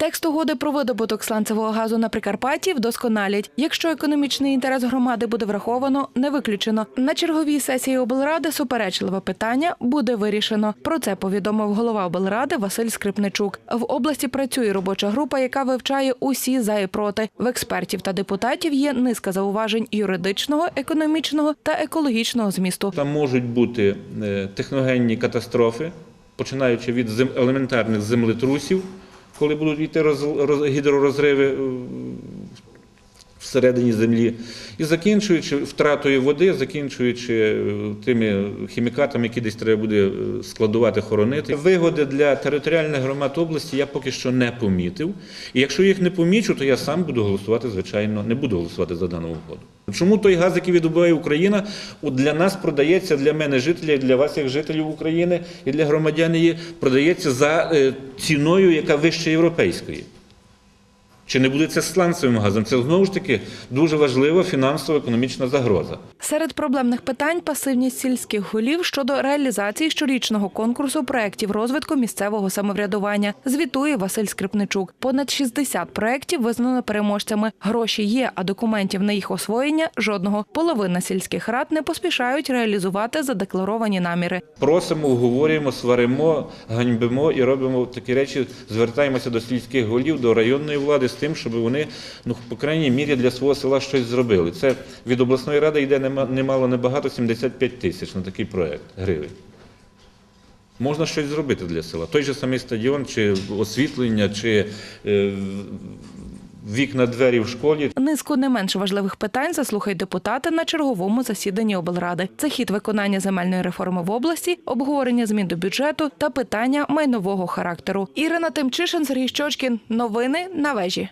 Текст угоди про видобуток сланцевого газу на Прикарпатті вдосконалять. Якщо економічний інтерес громади буде враховано, не виключено. На черговій сесії облради суперечливе питання буде вирішено. Про це повідомив голова облради Василь Скрипничук. В області працює робоча група, яка вивчає усі за і проти. В експертів та депутатів є низка зауважень юридичного, економічного та екологічного змісту. Там можуть бути е, техногенні катастрофи, починаючи від елементарних землетрусів, коли будуть йти роз- роз- гідророзриви всередині землі, і закінчуючи втратою води, закінчуючи е, тими хімікатами, які десь треба буде е, складувати, хоронити. Вигоди для територіальних громад області я поки що не помітив. І якщо їх не помічу, то я сам буду голосувати, звичайно, не буду голосувати за дану угоду. Чому той газ, який видобуває Україна, для нас продається, для мене жителя, для вас, як жителів України, і для громадян її, продається за е, ціною, яка вища європейської? Чи не буде це сланцевим газом? Це знову ж таки дуже важлива фінансово-економічна загроза. Серед проблемних питань пасивність сільських голів щодо реалізації щорічного конкурсу проєктів розвитку місцевого самоврядування. Звітує Василь Скрипничук. Понад 60 проєктів визнано переможцями. Гроші є, а документів на їх освоєння жодного. Половина сільських рад не поспішають реалізувати задекларовані наміри. Просимо, обговорюємо, сваримо, ганьбимо і робимо такі речі. Звертаємося до сільських голів, до районної влади з тим, щоб вони, ну по крайній мірі, для свого села щось зробили. Це від обласної ради йде нема- немало, небагато 75 тисяч на такий проект гривень. Можна щось зробити для села. Той же самий стадіон, чи освітлення, чи е, вікна, двері в школі. Низку не менш важливих питань заслухають депутати на черговому засіданні облради. Це хід виконання земельної реформи в області, обговорення змін до бюджету та питання майнового характеру. Ірина Тимчишин, Сергій Щочкін. Новини на вежі.